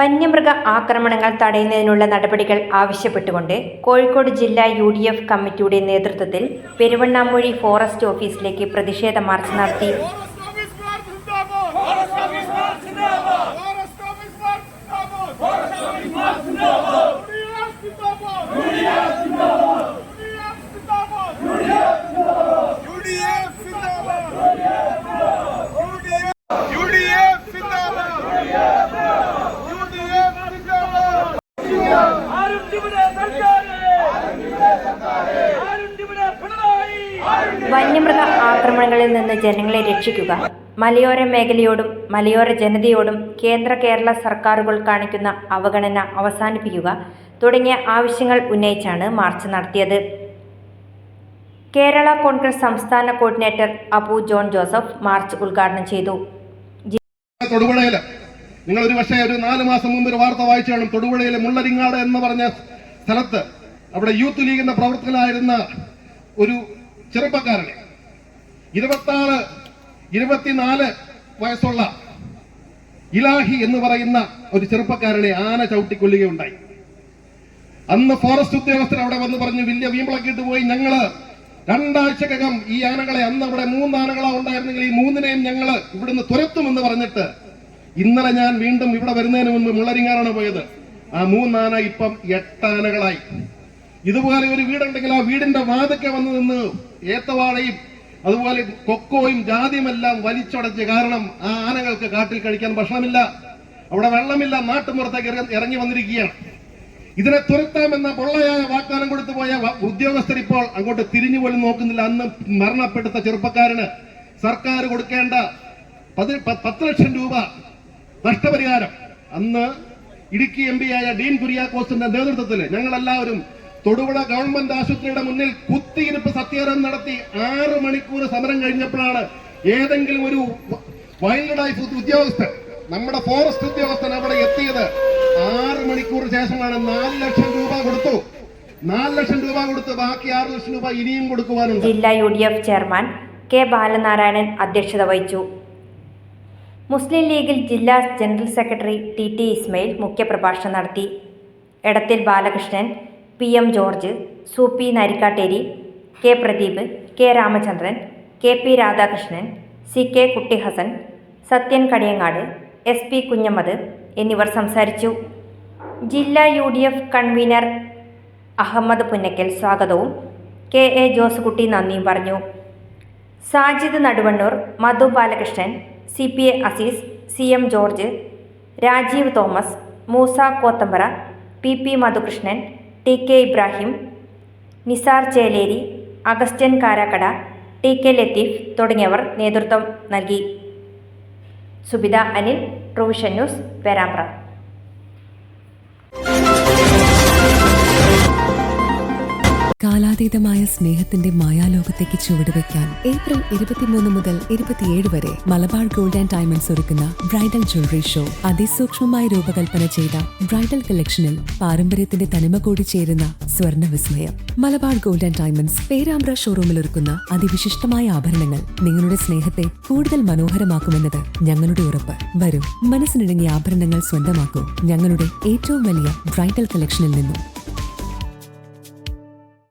വന്യമൃഗ ആക്രമണങ്ങൾ തടയുന്നതിനുള്ള നടപടികൾ ആവശ്യപ്പെട്ടുകൊണ്ട് കോഴിക്കോട് ജില്ലാ യു ഡി എഫ് കമ്മിറ്റിയുടെ നേതൃത്വത്തിൽ പെരുവണ്ണാമൂഴി ഫോറസ്റ്റ് ഓഫീസിലേക്ക് പ്രതിഷേധ മാർച്ച് നടത്തി. വന്യമൃഗ ആക്രമണങ്ങളിൽ നിന്ന് ജനങ്ങളെ രക്ഷിക്കുക. മലയോര മേഖലയോടും മലയോര ജനതയോടും കേന്ദ്ര കേരള സർക്കാരുകൾ കാണിക്കുന്ന അവഗണന അവസാനിപ്പിക്കുക തുടങ്ങിയ ആവശ്യങ്ങൾ ഉന്നയിച്ചാണ് മാർച്ച് നടത്തിയത്. കേരള കോൺഗ്രസ് സംസ്ഥാന coordinator Abu John Joseph march ഉദ്ഘാടനം ചെയ്തു. തൊടുപുഴയിൽ. നിങ്ങൾ ഒരു പക്ഷേ ഒരു നാല് മാസം മുമ്പ് ഒരു വാർത്ത വായിച്ചു കാണും തൊടുപുഴയിലെ മുള്ളരിങ്ങാട് എന്ന് പറഞ്ഞ സ്ഥലത്ത് അവിടെ യൂത്ത് എന്ന പ്രവർത്തകനായിരുന്ന ഒരു ചെറുപ്പക്കാരനെ. ഇരുപത്താറ് ഇരുപത്തിനാല് വയസ്സുള്ള ഇലാഹി എന്ന് പറയുന്ന ഒരു ചെറുപ്പക്കാരനെ ആന ചവിട്ടിക്കൊല്ലുകയുണ്ടായി. അന്ന് ഫോറസ്റ്റ് ഉദ്യോഗസ്ഥർ അവിടെ വന്ന് പറഞ്ഞു വലിയ വീമ്പിളക്കിട്ട് പോയി. ഞങ്ങൾ രണ്ടാഴ്ചക്കകം ഈ ആനകളെ അന്ന് അവിടെ മൂന്ന് ആനകളാ ഉണ്ടായിരുന്നെങ്കിൽ ഈ മൂന്നിനെയും ഞങ്ങൾ ഇവിടുന്ന് തുരത്തുമെന്ന് പറഞ്ഞിട്ട് ഇന്നലെ ഞാൻ വീണ്ടും ഇവിടെ വരുന്നതിന് മുമ്പ് മുള്ളരിങ്ങാറാണ് പോയത്. ആ മൂന്നാന ഇപ്പം എട്ടാനകളായി. ഇതുപോലെ ഒരു വീടുണ്ടെങ്കിൽ ആ വീടിന്റെ വാതൊക്കെ വന്ന് നിന്ന് ഏത്തവാഴയും അതുപോലെ കൊക്കോയും ജാതിയുമെല്ലാം വലിച്ചടച്ച് കാരണം ആ ആനകൾക്ക് കാട്ടിൽ കഴിക്കാൻ ഭക്ഷണമില്ല. അവിടെ വെള്ളമില്ല നാട്ടുമ്പുറത്തേക്ക് ഇറങ്ങി- വന്നിരിക്കുകയാണ്. ഇതിനെ തുരത്താമെന്ന പൊള്ളയായ വാഗ്ദാനം കൊടുത്തു പോയ ഉദ്യോഗസ്ഥർ ഇപ്പോൾ അങ്ങോട്ട് തിരിഞ്ഞു പോലും നോക്കുന്നില്ല. അന്ന് മരണപ്പെടുത്ത ചെറുപ്പക്കാരന് സർക്കാർ കൊടുക്കേണ്ട പത്ത് ലക്ഷം രൂപ നഷ്ടപരിഹാരം. അന്ന് ഇടുക്കി എം പിയായ ഡീൻ കുര്യാക്കോസിന്റെ നേതൃത്വത്തിൽ ഞങ്ങളെല്ലാവരും തൊടുപുഴ ഗവൺമെന്റ് ആശുപത്രിയുടെ മുന്നിൽ കുത്തിയിരുപ്പ് സത്യാഗ്രഹം നടത്തി ആറ് മണിക്കൂർ സമരം കഴിഞ്ഞപ്പോഴാണ് ഏതെങ്കിലും ഒരു വൈൽഡ് ലൈഫ് ഉദ്യോഗസ്ഥൻ നമ്മുടെ ഫോറസ്റ്റ് ഉദ്യോഗസ്ഥൻ അവിടെ എത്തിയത്. ആറ് മണിക്കൂർ ശേഷമാണ് നാല് ലക്ഷം രൂപ കൊടുത്തു. നാല് ലക്ഷം രൂപ കൊടുത്ത് ബാക്കി ആറ് ലക്ഷം രൂപ ഇനിയും കൊടുക്കുവാനുണ്ട്. ജില്ലാ U D F chairman K Balanarayanan അധ്യക്ഷത വഹിച്ചു. മുസ്ലിം ലീഗിൽ ജില്ലാ general secretary T T Ismail മുഖ്യപ്രഭാഷണം നടത്തി. Edathil Balakrishnan P M George Soopy Narikkatteri K Pradeep K Ramachandran K P Radhakrishnan C K Kuttihasan Sathyan Kadiyangad S P Kunhammad എന്നിവർ സംസാരിച്ചു. ജില്ലാ U D F convener Ahammed Punnakkal സ്വാഗതവും K A Jose Kutty നന്ദിയും പറഞ്ഞു. Sajid Naduvannur Madhu Balakrishnan C P A Azeez C M George Rajeev Thomas Moosa Kothambara P P Madhukrishnan T K Ibrahim Nisar Cheleri Augustine Karakkada T K Latheef തുടങ്ങിയവർ നേതൃത്വം നൽകി. Subitha Anil provision news Perambra. കാലാതീതമായ സ്നേഹത്തിന്റെ മായാലോകത്തേക്ക് ചുവടുവെക്കാൻ April ഇരുപത്തിമൂന്ന് മുതൽ ഇരുപത്തിയേഴ് വരെ മലബാർ ഗോൾഡ് ആൻഡ് ഡയമണ്ട്സ് ഒരുക്കുന്ന ബ്രൈഡൽ ജ്വല്ലറി ഷോ അതിസൂക്ഷ്മമായി രൂപകൽപ്പന ചെയ്ത ബ്രൈഡൽ കളക്ഷനിൽ പാരമ്പര്യത്തിന്റെ തനിമ കൂടി ചേരുന്ന സ്വർണ വിസ്മയം. Malabar gold and diamonds Perambra ഷോറൂമിൽ ഒരുക്കുന്ന അതിവിശിഷ്ടമായ ആഭരണങ്ങൾ നിങ്ങളുടെ സ്നേഹത്തെ കൂടുതൽ മനോഹരമാക്കുമെന്നത് ഞങ്ങളുടെ ഉറപ്പ്. വരൂ മനസ്സിനിണങ്ങിയ ആഭരണങ്ങൾ സ്വന്തമാക്കൂ. ഞങ്ങളുടെ ഏറ്റവും വലിയ ബ്രൈഡൽ കളക്ഷനിൽ നിന്നും